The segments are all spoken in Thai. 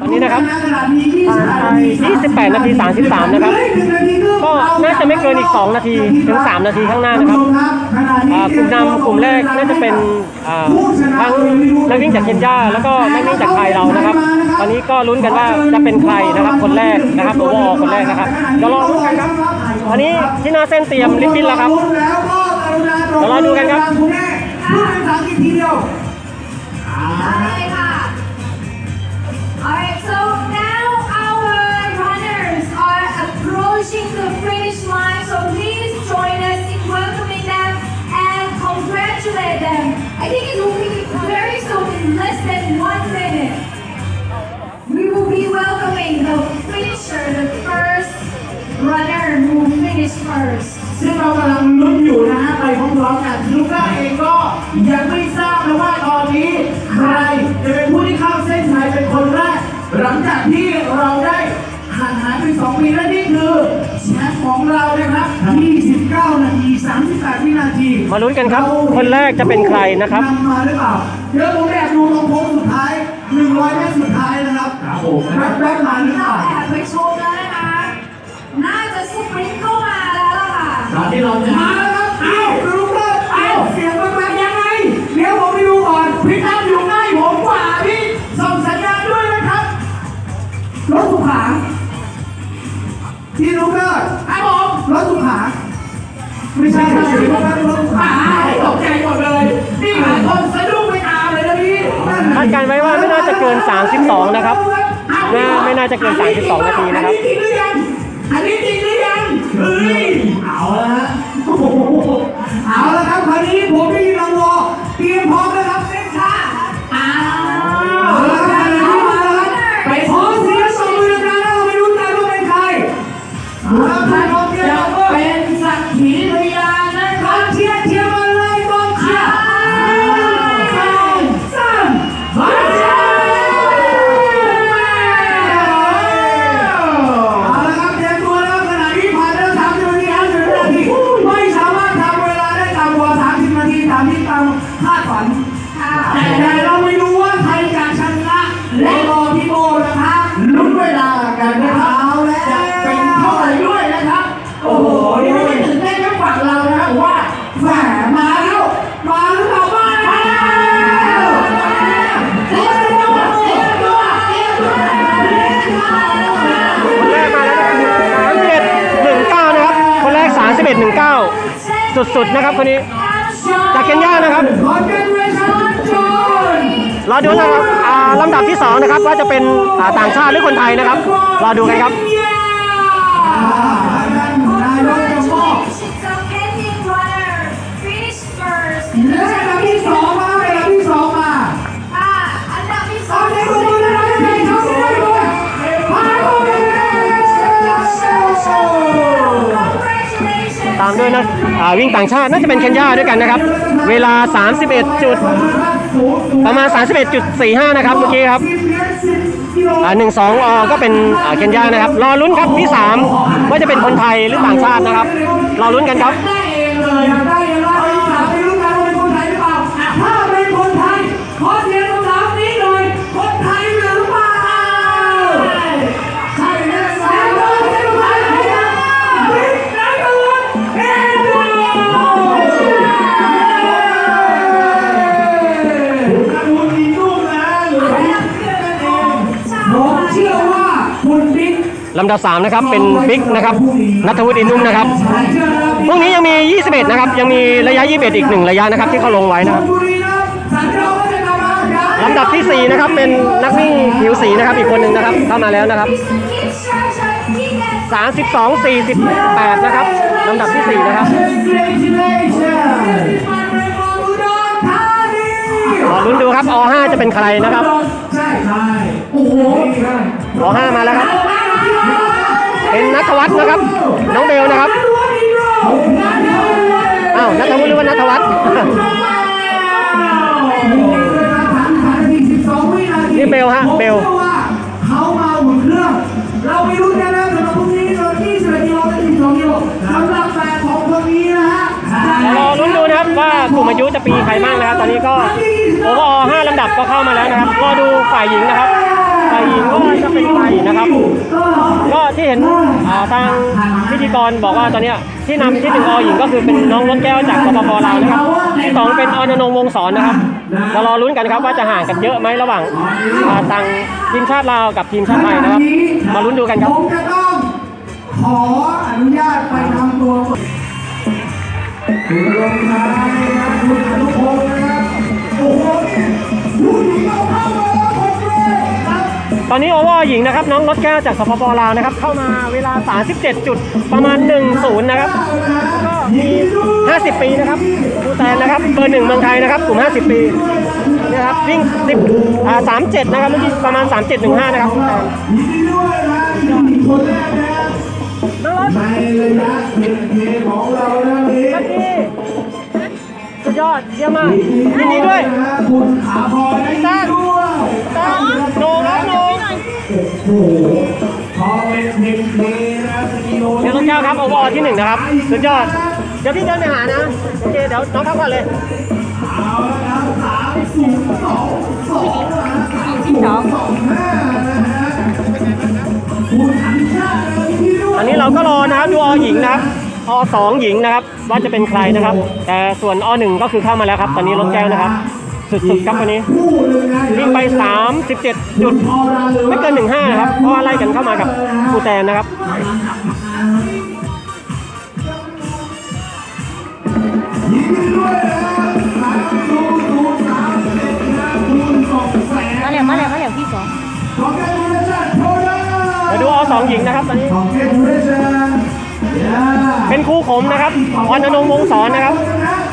ตอนนี้นะครับผ่านไป28 นาที 33 นะครับ ก็น่าจะไม่เกินอีก 2 นาทีถึง 3 นาทีข้างหน้านะครับอ่ากลุ่มนำกลุ่มแรกน่าจะเป็นอ่าทั้งนักวิ่งจากเคนยาแล้วก็นักวิ่งจากไทยเรานะครับ ตอนนี้ก็ลุ้นกันว่าจะเป็นใครนะครับ คนแรกนะครับโอเวอร์คนแรกนะครับเดี๋ยวรอลุ้นกันครับตอนนี้ที่หน้าเส้นเตรียมลิฟต์บินแล้วครับเดี๋ยวรอดูกันครับพูดเป็นภาษาอังกฤษทีเดียว Alright, so now our runners are approaching the finish line, so please join us in welcoming them and congratulate them. I think it will be very soon, in less than one minute. We will be welcoming the finisher, the first runner who finished first. ซึ่งเรากำลังลุ้นอยู่นะฮะไปพร้อมๆกันลูก้าเองก็ยังไม่ทราบนะว่าตอนนี้ใครจะเป็นผู้ที่ ี่ ที่เราได้ห่างหายไป2ปีและนี่คือแชมป์ของเรานะครับ 29 นาที 38 วินาทีมาลุ้นกันครับ คนแรกจะเป็นใครนะครับนำมาหรือเปล่าเดี๋ยวผมแอบดูตรงโค้งสุดท้าย 100เมตรสุดท้ายนะครับครับผมแวบๆมาหรือเปเราล่าแอบไปชมแล้วนะคะน่าจะสปรินต์เข้ามาแล้วล่ะค่ะตอนที่เราจะมาแล้วครับเอ้าลูกเลิศเอ้าเสียงมันมายังไงเดี๋ยวผมไปดูก่อนพี่ตั้มอยู่ ไม่ใช่ครับรถรถสุขาตกใจหมดเลยนี่หลายคนสะดุ้งไปตามเลยนะพี่คาดการไว้ว่าไม่น่าจะเกิน 32 นะครับน่าไม่น่าจะเกิน 32 นาทีนะครับ อันนี้จริงหรือยังอันนี้จริงหรือยังเฮ้ยเอาละฮะเอาละครับคราวนี้ผมได้ยินรางวอเตรียมพร้อม ดหนแรก31 19สุดๆนะครับคนนี้ จากเคนยานะครับเรอดูนะครับอ่าลำดับที่สองนะครับว่าจะเป็นต่างชาติหรือคนไทยนะครับรอดูกันครับนายกจะมอบ So Kenyan runner finish first. และอันดับที่สอง ด้วยนะวิ่งต่างชาติน่าจะเป็นเคนยาด้วยกันนะครับ เวลา 31จุดประมาณ 31.45 นะครับเมื่อกี้ครับอ่าหนึ่งสองอก็เป็นเคนยานะครับ รอลุ้นครับที่ 3 ว่าจะเป็นคนไทยหรือต่างชาตินะครับ รอลุ้นกันครับ ลำดับ3นะครับเป็นบิ๊กนะครับนัทวุฒิอินนุ่มนะครับพรุ่งนี้ยังมี 21 นะครับ ยังมีระยะ 21 อีกหนึ่งระยะนะครับ ที่เขาลงไว้นะครับลำดับที่ 4 นะครับเป็นนักวิ่งผิวสีนะครับอีกคนหนึ่งนะครับเข้ามาแล้วนะครับ 32 48 นะครับลำดับที่ 4 นะครับรอลุ้นดูครับอ5จะเป็นใครนะครับใช่ใช่โอ้โหอ5มาแล้วครับ เป็นนัทวัฒน์นะครับ น้องเบลนะครับอ้าวนัทวุฒิหรือว่านัทวัฒน์นี่เบลฮะเบลเขามาหุ่นเครื่องเราไปรุ่นกันนะสำหรับพรุ่งนี้โดนที่11กิโลและ12กิโลสำหรับแฟนของคนนี้นะฮะเดี๋ยวรอลุ้นดูนะครับว่ากลุ่มอายุจะปีใครบ้างนะครับ ตอนนี้ก็โอเวอร์อ5ลำดับก็เข้ามาแล้วนะครับรอดูฝ่ายหญิงนะครับ ฝ่ายหญิงก็อยู่ก็ที่เห็นอ่าทางพิธีกรบอกว่าตอนนี้ที่นำที่หนึ่งอหญิงก็คือเป็นน้องรถแก้วจากสปปลาวนะครับที่สองเป็นอนนงวงศรนะครับเรารอลุ้นกันครับว่าจะห่างกันเยอะไหมระหว่างอ่าทางทีมชาติลาวกับทีมชาติไทยนะครับ มาลุ้นดูกันครับผมจะต้องขออนุญาตไปทำตัวก่อนคุณล ตอนนี้โอเวอร์หญิงนะครับน้องรถแก้วจากสปปลาวนะครับ เข้ามาเวลา 37 จุดประมาณ 10 นะครับ ก็มี 50 ปีนะครับผู้แทนนะครับเบอร์หนึ่งเมืองไทยนะครับกลุ่ม 50 ปีนะครับวิ่ง10อ่า37 นะครับเมื่อกี้ประมาณ 3715 นะครับผู้แทนยินดีด้วยนะที่หญิงคนแรกนะน้องรถในระยะเพียงเพของเรานะนี้เมื่อกี้สุดยอดเยี่ยมมากยินดีด้วยนะคุณขาพรยินดีด้วยต้าโนครับ โอ้โหพอเป็นเพลงเพลงนะสกิโลเดี๋ยวรถแก้วครับโอวอที่หนึ่งนะครับสุดยอด เดี๋ยวพี่เดินไปหานะ โอเค เดี๋ยวน้องพักก่อนเลย เอาละครับสามศูนย์สองสองนะสามศูนย์สองห้านะฮะคุณอัญชาติยินดีด้วยอันนี้เราก็รอนะครับดูอหญิงนะครับอสองหญิงนะครับ ว่าจะเป็นใครนะครับ แต่ส่วนอหนึ่งก็คือเข้ามาแล้วครับ ตอนนี้รถแก้วนะครับ สุดๆครับวันนี้คู่หนึ่งนะวิ่งไป 37 จุดออราหรือไม่เกิน 15นะครับเพราะว่าไล่กันเข้ามากับปูแตนนะครับยินดีด้วยนะสามศูนย์ศูนย์สามเจ็ดนะคุณสองแสนมาแล้วมาแล้วมาแล้วพี่สองขอแค่ดูนะจ๊ะโทรได้เดี๋ยวดูอสองหญิงนะครับตอนนี้ขอแค่ดูนะจ๊ะอย่าเป็นคู่ขมนะครับวันอนงค์วงศรนะครับ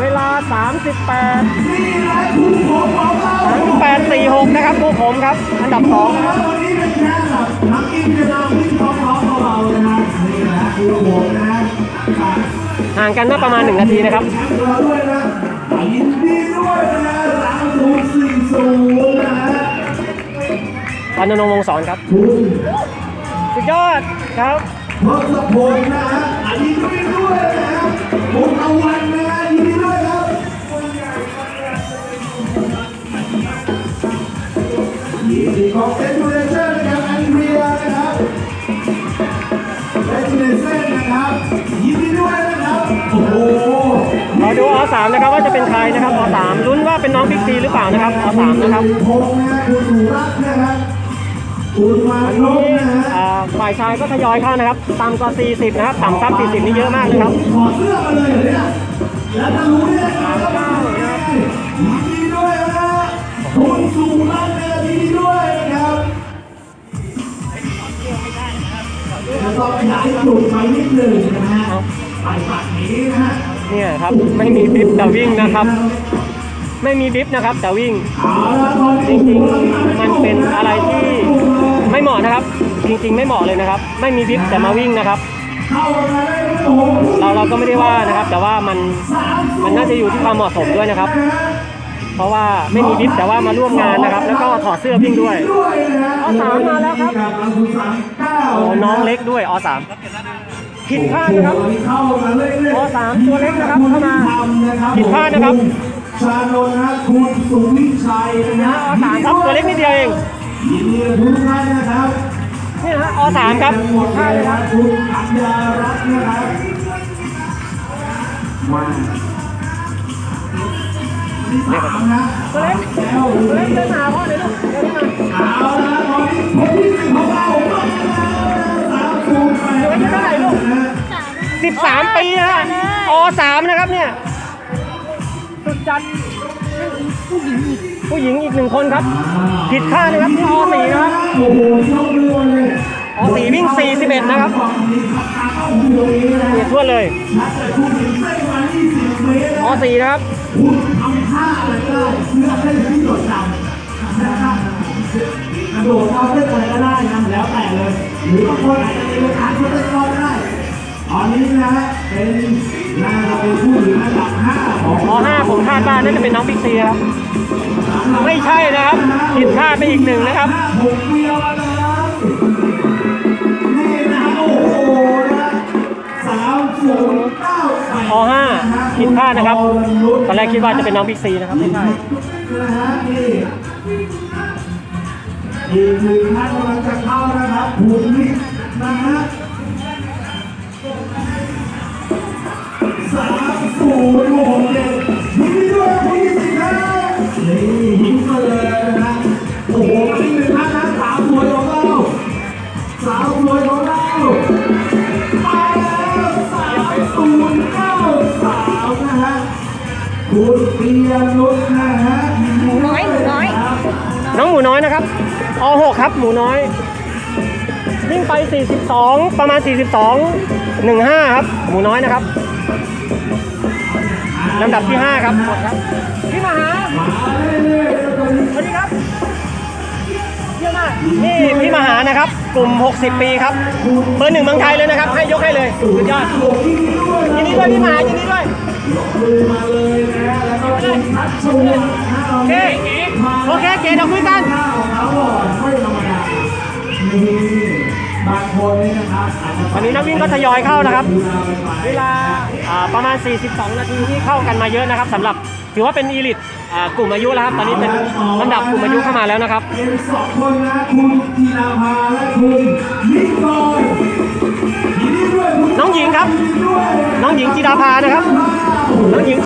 เวลา 38นี่นะคุณผมของเรา38 46 นะครับคู่ขมครับ อันดับสองนะครับตอนนี้เป็นแค่แบบนักกินจะนำวิ่งท้องๆเบาๆนะฮะนี่นะคุณผมนะห่างกันน่าประมาณ 1 นาทีนะครับแชมป์เราด้วยนะยินดีด้วยนะสามศูนย์สี่ศูนย์นะฮะวันอนงค์วงศรครับคุณสุดยอดครับทศพลนะฮะยินดีด้วยนะฮะคุณตะวันนะฮะ ยินดีของเอ็นดูเรเชอร์นะครับแอนเรียนะครับเอ็นดูเรเชอร์นะครับยินดีด้วยนะครับโอ้โหเราดูอสามนะครับว่าจะเป็นใครนะครับอสามลุ้นว่าเป็นน้องพิกซีหรือเปล่านะครับอสามนะครับพงษ์นะฮะคุณสุรัตน์นะครับคุณมาวันนนี้พนะฮะอ่าฝ่ายชายก็ทยอยเข้านะครับต่ำกว่า40นะครับต่ำซับ40 นี่เยอะมากเลยครับถอดเสื้อมาเลยเหรอเนี่ยแล้วจะรู้ได้ไงว่าเป็นยังไงยินดีด้วยนะคุณสุรัตน์เนี่ยยินดีด้วยนะครับจะต้องขยายจุดไปนิดหนึ่งนะฮะไปฝั่งนี้นะฮะเนี่ยครับไม่มีบิฟแต่วิ่งนะครับ ไม่มีบิฟนะครับแต่วิ่ง จริงๆมันเป็นอะไรที่ไม่เหมาะนะครับ จริง ๆ ไม่เหมาะเลยนะครับ ไม่มีบิฟแต่มาวิ่งนะครับเราเราก็ไม่ได้ว่านะครับ แต่ว่ามันมันน่าจะอยู่ที่ความเหมาะสมด้วยนะครับ เพราะว่าไม่มีบิฟแต่ว่ามาร่วมงานนะครับ แล้วก็ถอดเสื้อวิ่งด้วยด้วยนะฮะเอาสามมาแล้วครับสามเก้าโอ้น้องเล็กด้วยอสามผิดพลาดนะครับเข้ามาเรื่อยๆอสามตัวเล็กนะครับเข้ามาทำนะครับผิดพลาดนะครับชานนท์นะคุณสุวิชัยนะอสามครับตัวเล็กนิดเดียวเองยินดีกับทุกท่านนะครับนี่นะฮะอสามครับหมผิดดพลาดเลเลยยคครัรับบคุณอัญญารัตน์นะครับมา ที่สามนะตัวเล็กแล้วตัวเล็กเดินมาหาพ่อเลยลูกเดินมาเอาละตอนนี้คนที่หนึ่งของเราก็สามศูนย์แปดตัวเล็กเท่าไหร่ลูกนะสิบสามปีนะฮะอสามนะครับเนี่ยสุดจัดผู้หญิงอีกหนึ่งคนครับผิดคาดนะครับที่อสี่นะครับโอ้โหยกมือเลยอสี่วิ่ง41นะครับฝั่งนี้ขับทางเข้าอยู่ตรงนี้นะเปลี่ยนทั่วเลยถ้าเกิดคุณถึงเส้นมา20เมตรอนะสี่นะครับคุณทำท่า อะไรก็ได้เพื่อให้ที่จดจำนะครับกระโดดเอาเส้นอะไรก็ได้นะแล้วแต่เลย หรือบางคนอาจจะเป็นการเล่นก็ได้ตอนนี้นะเป็นน่าเป็นผู้หญิงอันดับห้าของอห้าผมคาดว่าน่าจะเป็นน้องพิกซีครับไม่ใช่นะครับผิดคาดไปอีกหนึ่งนะครับห้าหกเดียวนะครับนี่นะโอ้โหนะสามศูนย์ อ5ผิดพลาดนะครับ ตอนแรกคิดว่าจะเป็นน้องบิ๊กซีนะครับไม่ใช่อีกหนึ่งท่านกำลังจะเข้านะครับผู้นี้นะฮะสามศูนย์ คุณปียนุชนะฮะหมูน้อยหมูน้อย น้องหมูน้อยนะครับอ6ครับ หมูน้อย วิ่งไป 42 ประมาณ 42 15 ครับ หมูน้อยนะครับลำดับที่ 5 ครับหมดครับพี่มหาสวัสดีครับเยี่ยมมากนี่พี่มหานะครับ กลุ่ม 60 ปีครับ เบอร์หนึ่งเมืองไทยเลยนะครับ ให้ยกให้เลยสุดยอดยินดีด้วยพี่มหายินดีด้วย มือมาเลยนะแล้วก็คุณทัชชวนโอเคโอเคเก๋เดี๋ยวคุยกันหน้าของเขาก่อนไม่ธรรมดานี่บางคนนี่นะครับวันนี้นักวิ่งก็ทยอยเข้านะครับ เวลาประมาณ 42 นาทีที่เข้ากันมาเยอะนะครับสำหรับถือว่าเป็นอีลิตกลุ่มอายุแล้วครับ ตอนนี้เป็นลำดับกลุ่มอายุเข้ามาแล้วนะครับเป็นสองคนนะคุณธีราภาและคุณนิกรย น้องหญิงครับยินดีด้วยน้องหญิงจิดาภานะครับ น้องหญิง